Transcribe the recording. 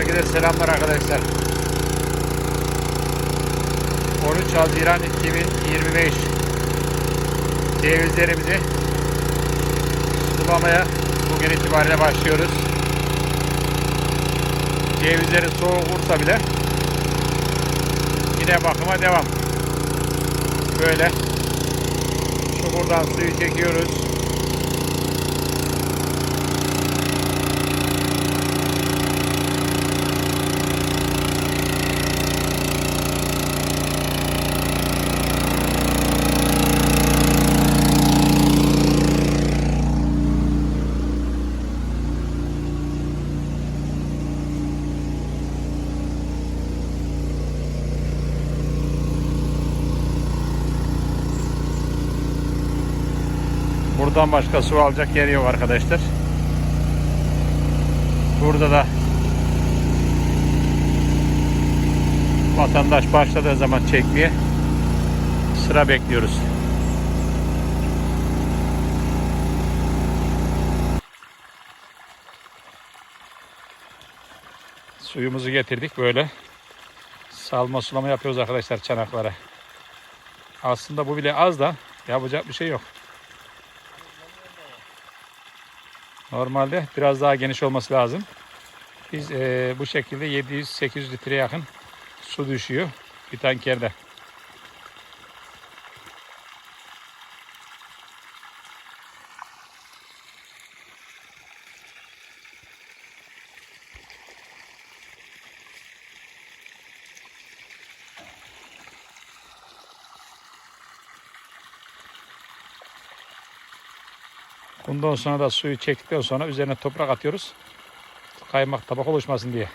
Herkese selamlar arkadaşlar. 13 Haziran 2025 cevizlerimizi sulamaya bugün itibariyle başlıyoruz. Cevizleri soğuk olsa bile yine bakıma devam. Böyle çukurdan suyu çekiyoruz. Buradan başka su alacak yer yok arkadaşlar. Burada da vatandaş başladığı zaman çekmeye sıra bekliyoruz. Suyumuzu getirdik böyle. Salma sulama yapıyoruz arkadaşlar çanaklara. Aslında bu bile az da yapacak bir şey yok. Normalde biraz daha geniş olması lazım. Biz eee, bu şekilde 700-800 litre yakın su düşüyor bir tankerde. Bundan sonra da suyu çektikten sonra üzerine toprak atıyoruz. Kaymak tabak oluşmasın diye.